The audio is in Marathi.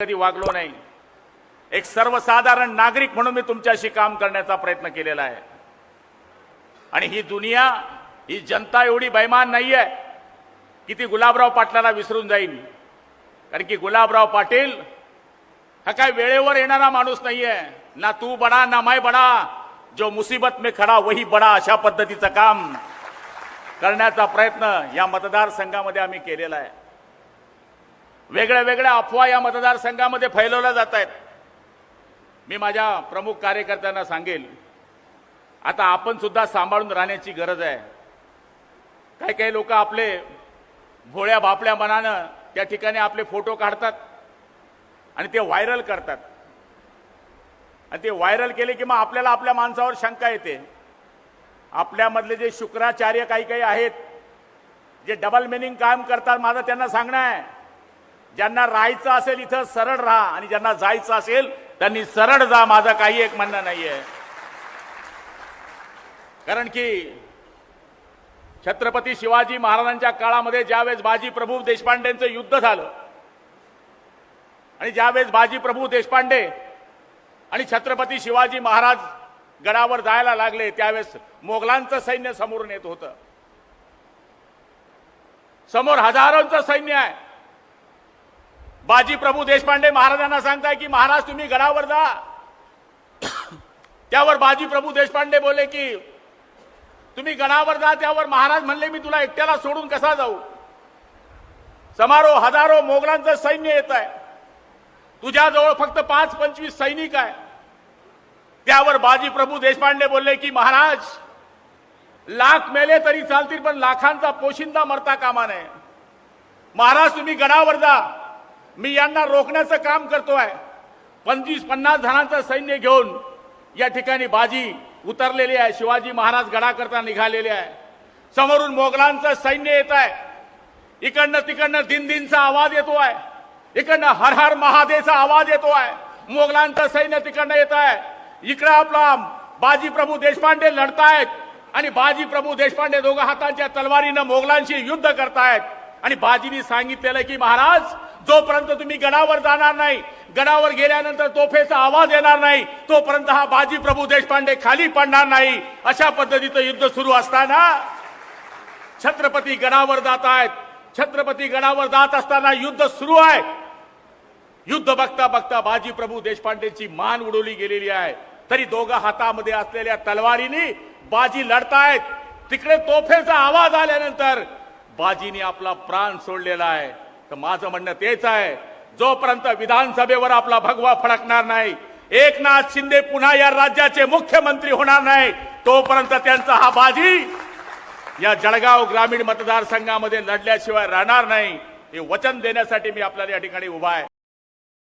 कधी वागलो नाही. एक सर्वसाधारण नागरिक म्हणून मी तुमच्याशी काम करण्याचा प्रयत्न केलेला आहे. आणि ही दुनिया ही जनता एवढी बैमान नाही आहे की ती गुलाबराव पाटलाला विसरून जाईल. कारण की गुलाबराव पाटील हा काय वेळेवर येणारा माणूस नाहीये. ना तू बडा ना माय बडा. जो मुसीबत में खडा वही बडा अशा पद्धतीचं काम करण्याचा प्रयत्न या मतदारसंघामध्ये आम्ही केलेला आहे. वेगळ्या वेगळ्या अफवा या मतदारसंघामध्ये फैलवल्या जात आहेत. मी माझ्या प्रमुख कार्यकर्त्यांना सांगेल आता आपण सुद्धा सांभाळून राहण्याची गरज आहे. काही काही लोक आपले भोळ्या बापड्या मनानं त्या ठिकाणी आपले फोटो काढतात आणि ते व्हायरल करतात. आणि ते व्हायरल केले की मग आपल्याला आपल्या माणसावर शंका येते. आपल्यामधले जे शुक्राचार्य काही काही आहेत जे डबल मिनिंग काम करतात माझं त्यांना सांगणं आहे. ज्यांना राहायचं असेल इथं सरळ राहा. आणि ज्यांना जायचं असेल त्यांनी सरळ जा. माझं काही एक म्हणणं नाहीये. कारण की छत्रपती शिवाजी महाराजांच्या काळामध्ये ज्यावेळेस बाजी प्रभू देशपांडेंचं युद्ध झालं आणि ज्यावेळेस बाजी प्रभू देशपांडे आणि छत्रपती शिवाजी महाराज गडावर जायला लागले त्यावेळेस मोगलांचं सैन्य समोरून येत होतं. समोर हजारोंचं सैन्य आहे. बाजी प्रभू देशपांडे महाराजांना सांगताय की महाराज तुम्ही गडावर जा. त्यावर बाजी प्रभू देशपांडे बोलले की तुम्ही गडावर जा त्यावर महाराज म्हणले मी तुला एकट्याला सोडून कसा जाऊ? समारोह हजारो मोगलांचं सैन्य येत आहे. तुझ्याजवळ फक्त पाच पंचवीस सैनिक आहे. त्यावर बाजी प्रभू देशपांडे बोलले की महाराज लाख मेले तरी चालतील पण लाखांचा पोशिंदा मरता कामा नये. महाराज तुम्ही गडावर जा. मी यांना रोखण्याचं काम करतोय. पंचवीस पन्नास जणांचं सैन्य घेऊन या ठिकाणी बाजी उतरलेली आहे. शिवाजी महाराज गडा करता निघालेले आहे. समोरून मोगलांचं सैन्य येत आहे. इकडनं तिकडनं दिनदिनचा आवाज येतो आहे. इकडनं हर हर महादेवचा आवाज येतो आहे. मोगलांचं सैन्य तिकडनं येत आहे. इकडं आपला बाजी प्रभू देशपांडे लढतायत आणि बाजी प्रभू देशपांडे दोघं हातांच्या तलवारीनं मोगलांशी युद्ध करतायत. आणि बाजीनी सांगितलेलं की महाराज जोपर्यंत तुम्ही गडावर जाणार नाही गडावर गेल्यानंतर तोफेचा आवाज येणार नाही तोपर्यंत हा बाजी प्रभू देशपांडे खाली पडणार नाही. अशा पद्धतीचं युद्ध सुरू असताना छत्रपती गडावर जात आहेत. छत्रपती गडावर जात असताना युद्ध सुरू आहे. युद्ध बघता बघता बाजी प्रभू देशपांडेची मान उडवली गेलेली आहे. तरी दोघं हातामध्ये असलेल्या तलवारीनी बाजी लढतायत. तिकडे तोफेचा आवाज आल्यानंतर बाजीने आपला प्राण सोडलेला आहे. तर माझं म्हणणं तेच आहे. जोपर्यंत विधानसभेवर आपला भगवा फडकणार नाही एकनाथ शिंदे पुन्हा या राज्याचे मुख्यमंत्री होणार नाही तोपर्यंत त्यांचा हा बाजी या जळगाव ग्रामीण मतदारसंघामध्ये लढल्याशिवाय राहणार नाही. हे वचन देण्यासाठी मी आपल्याला या ठिकाणी उभा आहे.